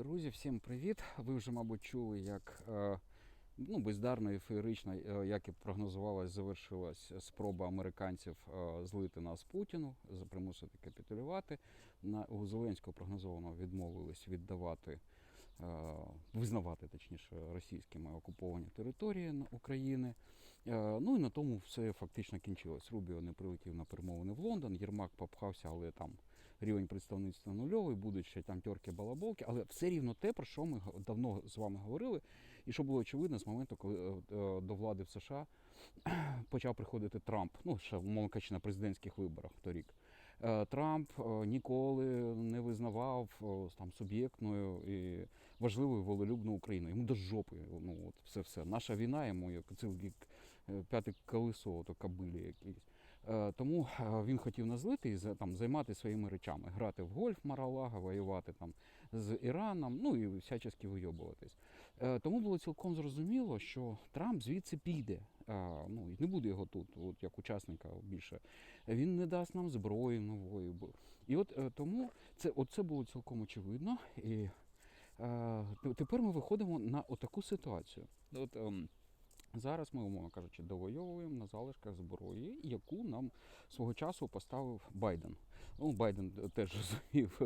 Друзі, всім привіт! Ви вже, мабуть, чули, як е, ну, бездарно і феєрично, е, як і прогнозувалось, завершилась спроба американців е, злити нас Путіну, примусити капітулювати. На у Зеленського прогнозовано відмовились віддавати, визнавати точніше російськими окуповані території України. Ну і на тому все фактично кінчилось. Рубіо не прилетів на перемовини в Лондон, Єрмак попхався, але там рівень представництва нульовий, будуть ще там тьорки балаболки, але все рівно те, про що ми давно з вами говорили, і що було очевидно з моменту, коли е, е, до влади в США почав приходити Трамп, ну ще мовно кажучи, на президентських виборах торік. Е, Трамп ніколи не визнавав там суб'єктною і важливою волелюбну Україну. Йому до жопи. Ну от все все. Наша війна йому як це як п'яте колесо, то кабилі якісь. Е, Тому е, він хотів нас злити і там займати своїми речами, грати в гольф Маралага, воювати там з Іраном, ну і всячески вийобуватись. Е, Тому було цілком зрозуміло, що Трамп звідси піде. Ну і не буде його тут, от як учасника більше. Він не дасть нам зброї нової. І от тому це, от це було цілком очевидно. І е, тепер ми виходимо на отаку ситуацію. От, ем, Зараз ми, умовно кажучи, довойовуємо на залишках зброї, яку нам свого часу поставив Байден. Ну, Байден теж розумів,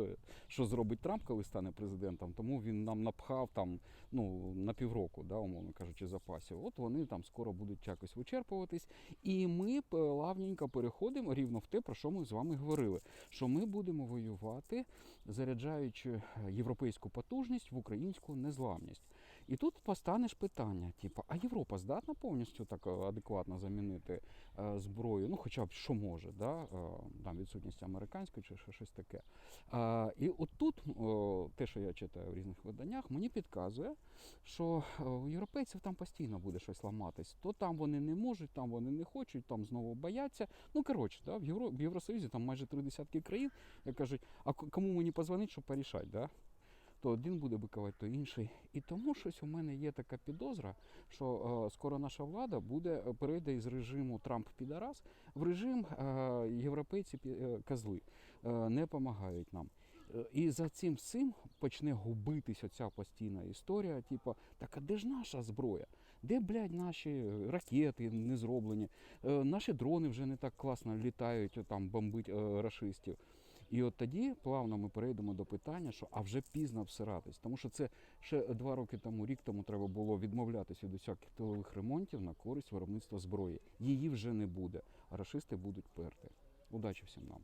що зробить Трамп, коли стане президентом, тому він нам напхав там ну, на півроку, да, умовно кажучи, запасів. От вони там скоро будуть якось вичерпуватись. І ми плавненько переходимо рівно в те, про що ми з вами говорили. Що ми будемо воювати, заряджаючи європейську потужність в українську незламність. І тут постане ж питання: типу, а Європа здатна повністю так е, адекватно замінити зброю? Ну, хоча б що може, да? е, там відсутність американської чи щось таке. І от тут е, те, що я читаю в різних виданнях, мені підказує, що е, у європейців там постійно буде щось ламатись. То там вони не можуть, там вони не хочуть, там знову бояться. Ну коротше, да, в, Євро, в Євросоюзі там майже три десятки країн, як кажуть, а кому мені позвонить, щоб порішати, да? То один буде бикувати, то інший. І тому щось у мене є така підозра, що е, скоро наша влада буде е, перейде із режиму Трамп підарас в режим е, європейці козли, не допомагають нам. І за цим всім почне губитись оця постійна історія, типу, так а де ж наша зброя? Де, блядь, наші ракети не зроблені? Наші дрони вже не так класно літають, там бомбить рашистів. І от тоді плавно ми перейдемо до питання, що а вже пізно всиратись, тому що це ще два роки тому, рік тому треба було відмовлятися від усяких тилових ремонтів на користь виробництва зброї. Її вже не буде, а рашисти будуть перти. Удачі всім нам.